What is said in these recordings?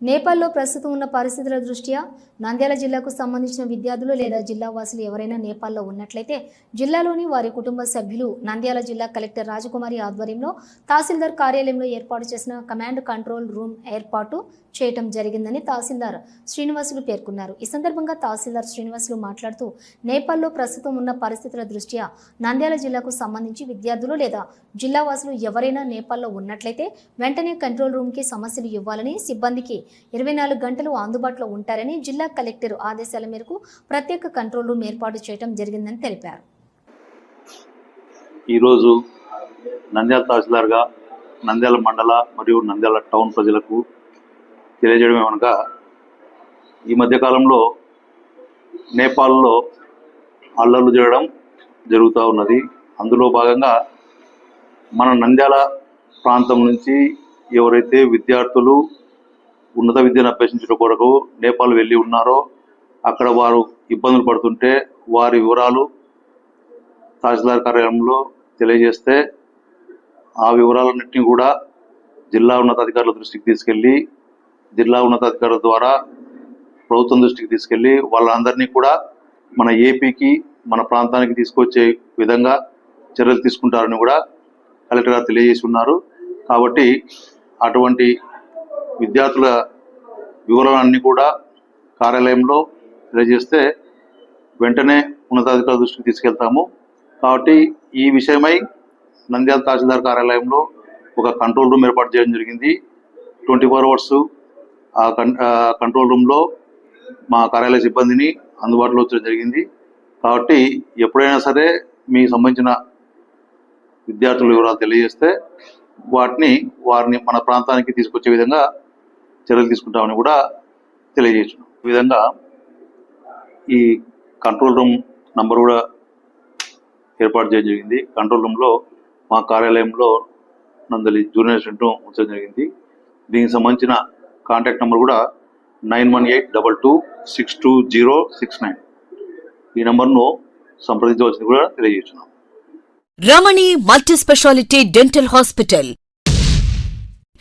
నేపాల్లో ప్రస్తుతం ఉన్న పరిస్థితుల దృష్ట్యా నంద్యాల జిల్లాకు సంబంధించిన విద్యార్థులు లేదా జిల్లా వాసులు ఎవరైనా నేపాల్లో ఉన్నట్లయితే జిల్లాలోని వారి కుటుంబ సభ్యులు నంద్యాల జిల్లా కలెక్టర్ రాజకుమారి ఆధ్వర్యంలో తహసీల్దార్ కార్యాలయంలో ఏర్పాటు చేసిన కమాండ్ కంట్రోల్ రూమ్ ఏర్పాటు చేయటం జరిగిందని తహసీల్దార్ శ్రీనివాసులు పేర్కొన్నారు. ఈ సందర్భంగా తహసీల్దార్ శ్రీనివాసులు మాట్లాడుతూ నేపాల్లో ప్రస్తుతం ఉన్న పరిస్థితుల దృష్ట్యా నంద్యాల జిల్లాకు సంబంధించి విద్యార్థులు లేదా జిల్లా వాసులు ఎవరైనా నేపాల్లో ఉన్నట్లయితే వెంటనే కంట్రోల్ రూమ్కి సమస్యలు ఇవ్వాలని సిబ్బందికి ఇరవై నాలుగు గంటలు అందుబాటులో ఉంటారని జిల్లా కలెక్టర్ ఆదేశాల మేరకు ప్రత్యేక కంట్రోల్ రూమ్ ఏర్పాటు చేయడం జరిగిందని తెలిపారు. ఈరోజు నంద్యాల తహసీల్దార్గా నంద్యాల మండల మరియు నంద్యాల టౌన్ ప్రజలకు తెలియజేయడం ఏమనగా ఈ మధ్యకాలంలో నేపాల్లో అల్లర్లు చేయడం జరుగుతూ ఉన్నది. అందులో భాగంగా మన నంద్యాల ప్రాంతం నుంచి ఎవరైతే విద్యార్థులు ఉన్నత విద్యను అభ్యసించడం కొరకు నేపాల్ వెళ్ళి ఉన్నారో అక్కడ వారు ఇబ్బందులు పడుతుంటే వారి వివరాలు తహసీల్దార్ కార్యాలయంలో తెలియజేస్తే ఆ వివరాలన్నింటినీ కూడా జిల్లా ఉన్నతాధికారుల దృష్టికి తీసుకెళ్ళి జిల్లా ఉన్నతాధికారుల ద్వారా ప్రభుత్వం దృష్టికి తీసుకెళ్ళి వాళ్ళందరినీ కూడా మన ఏపీకి మన ప్రాంతానికి తీసుకొచ్చే విధంగా చర్యలు తీసుకుంటారని కూడా కలెక్టర్ గారు తెలియజేసి ఉన్నారు. కాబట్టి అటువంటి విద్యార్థుల వివరాలన్నీ కూడా కార్యాలయంలో తెలియజేస్తే వెంటనే ఉన్నతాధికారుల దృష్టికి తీసుకెళ్తాము. కాబట్టి ఈ విషయమై నంద్యాల తహసీల్దార్ కార్యాలయంలో ఒక కంట్రోల్ రూమ్ ఏర్పాటు చేయడం జరిగింది. ట్వంటీ ఫోర్ అవర్స్ ఆ ఆ కంట్రోల్ రూమ్లో మా కార్యాలయ సిబ్బందిని అందుబాటులో వచ్చడం జరిగింది. కాబట్టి ఎప్పుడైనా సరే మీ సంబంధించిన విద్యార్థుల వివరాలు తెలియజేస్తే వాటిని వారిని మన ప్రాంతానికి తీసుకొచ్చే విధంగా చర్యలు తీసుకుంటామని కూడా తెలియజేస్తున్నాం. ఈ విధంగా ఈ కంట్రోల్ రూమ్ నంబర్ కూడా ఏర్పాటు చేయడం జరిగింది. కంట్రోల్ రూమ్లో మా కార్యాలయంలో నందలి జూనియర్ అసిస్టెంట్ ఉంచడం జరిగింది. దీనికి సంబంధించిన కాంటాక్ట్ నెంబర్ కూడా nine one eight double two six two zero six nine. ఈ నెంబర్ను సంప్రదించవలసింది కూడా తెలియజేస్తున్నాం. Ramani multi speciality dental hospital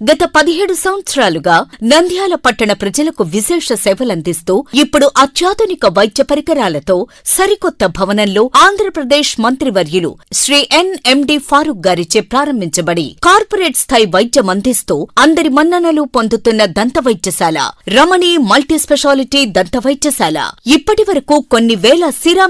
గత పదిహేడు సంవత్సరాలుగా నంద్యాల పట్టణ ప్రజలకు విశేష సేవలందిస్తూ ఇప్పుడు అత్యాధునిక వైద్య పరికరాలతో సరికొత్త భవనంలో ఆంధ్రప్రదేశ్ మంత్రివర్యులు శ్రీ ఎన్ఎండి ఫారూక్ గారిచే ప్రారంభించబడి కార్పొరేట్ స్థాయి వైద్యం అందిస్తూ అందరి మన్ననలు పొందుతున్న దంత వైద్యశాల రమణి మల్టీ స్పెషాలిటీ దంత వైద్యశాల ఇప్పటి వరకు కొన్ని వేల సిరా